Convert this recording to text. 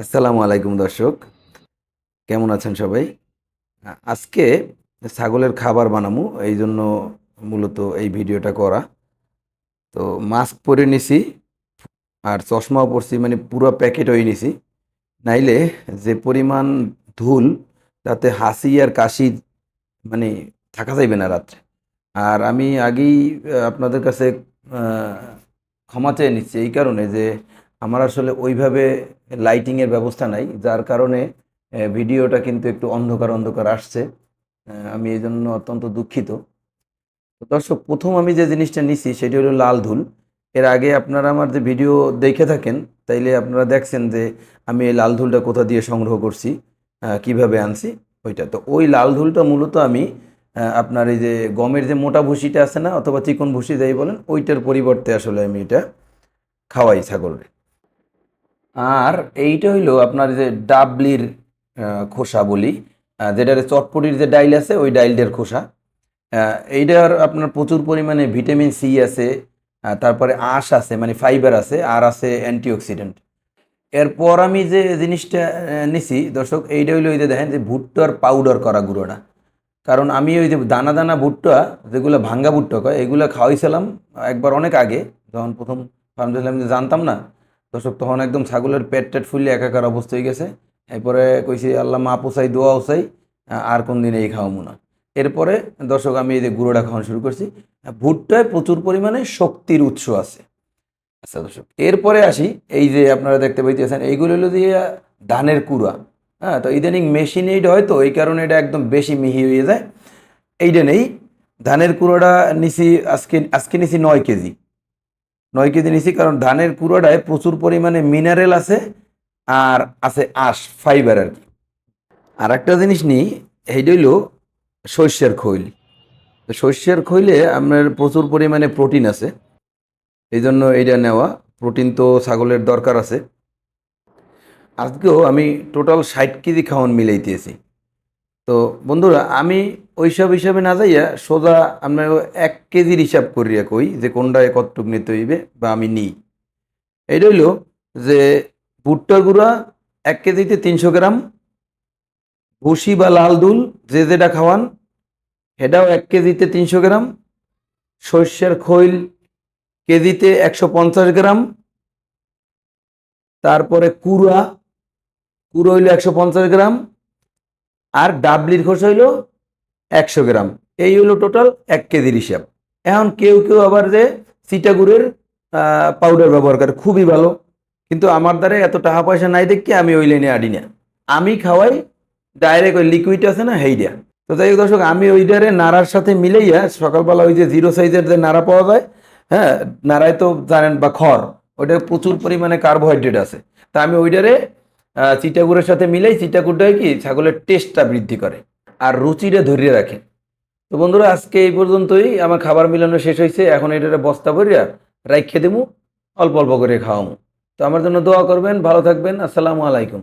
আসসালামু আলাইকুম দর্শক। কেমন আছেন সবাই? আজকে ছাগলের খাবার বানামু এই জন্য মূলত এই ভিডিওটা করা। তো মাস্ক পরে নিছি, আর চশমাও পরছি মানে পুরো প্যাকেট হয়ে নিছি। নাইলে যে পরিমাণ ধুল, তাতে হাসি আর কাশি মানে থাকা যাইবে না রাত্রে। আর আমি আগেই আপনাদের কাছে ক্ষমা চেয়ে নিচ্ছি, এই কারণে যে আমার আসলে ওইভাবে লাইটিংয়ের ব্যবস্থা নাই, যার কারণে ভিডিওটা কিন্তু একটু অন্ধকার অন্ধকার আসছে। আমি এই জন্য অত্যন্ত দুঃখিত। তো দর্শক, প্রথম আমি যে জিনিসটা নিছি, সেটি হলো লাল ধুল। এর আগে আপনারা আমার যে ভিডিও দেখে থাকেন, তাইলে আপনারা দেখছেন যে আমি এই লাল ধুলটা কোথা দিয়ে সংগ্রহ করছি কীভাবে আনছি ওইটা। তো ওই লাল ধুলটা মূলত আমি আপনার এই যে গমের যে মোটা ভুসিটা আছে না, অথবা চিকন ভুসি যাই বলেন, ওইটার পরিবর্তে আসলে আমি এটা খাওয়াই ছাগলের আর এইটা হইল আপনার যে ডাবলির খোসা বলি যেটার চটপটির যে ডাইল আছে, ওই ডাইলটার খোসা। এইটার আপনার প্রচুর পরিমাণে ভিটামিন সি আছে তারপরে আঁশ আছে মানে ফাইবার আছে, আর আছে অ্যান্টিঅক্সিডেন্ট। এরপর আমি যে জিনিসটা নিছি, দর্শক, এইটা হইল ওই যে দেখেন যে ভুট্টার পাউডার করা গুঁড়োটা। কারণ আমি ওই যে দানা দানা ভুট্টা, যেগুলো ভাঙ্গা ভুট্টা কয়, এগুলো খাওয়াইছিলাম একবার অনেক আগে, যখন প্রথম ফার্ম জানতাম না দর্শক, তখন একদম ছাগলের পেট টেট ফুললে একাকার অবস্থা হয়ে গেছে। এরপরে কইছি, আল্লাহ, মা পোসাই দোয়া ওসাই আর কোন দিন এই খাওয়াবো না। এরপরে দর্শক, আমি এই যে গুঁড়োটা খাওয়ানো শুরু করছি, ভুট্টায় প্রচুর পরিমাণে শক্তির উৎস আছে। আচ্ছা দর্শক, এরপরে আসি, এই যে আপনারা দেখতে পাইতেছেন, এইগুলো হলো যে ধানের কুড়া। হ্যাঁ তো ইদানিং মেশিন এইটা হয়তো এই কারণে এটা একদম বেশি মিহি হয়ে যায়। এইটা নেই, ধানের কুড়োটা নিছি, আজকে আজকে নিছি নয় কেজি। নয় কেজি নিছি, কারণ ধানের কুড়োটায় প্রচুর পরিমাণে মিনারেল আছে আর আছে আঁশ ফাইবার আর কি। আর একটা জিনিস নিই এইটা হইল শস্যের খৈল। শস্যের খৈলে আপনার প্রচুর পরিমাণে প্রোটিন আছে এই জন্য এইটা নেওয়া প্রোটিন তো ছাগলের দরকার আছে। আজকেও আমি টোটাল ষাট কেজি খাওয়ান মিলাইতেছি। তো বন্ধুরা, আমি ওইসব হিসাবে না যাইয়া সোজা আমরা এক কেজির হিসাব করিয়া কই যে কোনটায় কতটুক নিতে হইবে বা আমি নিই। এইটা হইল যে ভুট্টার গুঁড়া এক কেজিতে তিনশো গ্রাম, ভুসি বা লাল দুল যে যেটা খাওয়ান সেটাও এক কেজিতে তিনশো গ্রাম, সর্ষের খৈল কেজিতে একশো পঞ্চাশ গ্রাম, তারপরে কুড়া, কুড়ো হইল একশো পঞ্চাশ গ্রাম, আর ডাবলির খোস হইল একশো গ্রাম। এই হলো টোটাল এক কেজির হিসাব। এখন কেউ কেউ আবার যে সিটাগুড়ের পাউডার ব্যবহার করে, খুবই ভালো। কিন্তু আমার দ্বারা এত টাকা পয়সা নাই দেখি আমি ওই লাইনে আডি না। আমি খাওয়াই ডাইরেক্ট ওই লিকুইড আছে না হেইডা তো যাই হোক দর্শক, আমি ওই ডারে নাড়ার সাথে মিলাইয়া সকালবেলা ওই যে জিরো সাইজের যে নাড়া পাওয়া যায় হ্যাঁ নাড়ায় তো জানেন বা খড়, ওইটা প্রচুর পরিমাণে কার্বোহাইড্রেট আছে। তা আমি ওইটারে চিটাগুড়ের সাথে মিলাই চিটাগুড়টা কি ছাগলের টেস্টটা বৃদ্ধি করে। আর রুচিটা ধরিয়ে রাখে। তো বন্ধুরা, আজকে এই পর্যন্তই। আমার খাবার মিলানো শেষ হয়েছে। এখন এটা বস্তা ভরিয়া রাইখে দেবো অল্প অল্প করে খাওয়াবো তো আমার জন্য দোয়া করবেন, ভালো থাকবেন। আসসালামু আলাইকুম।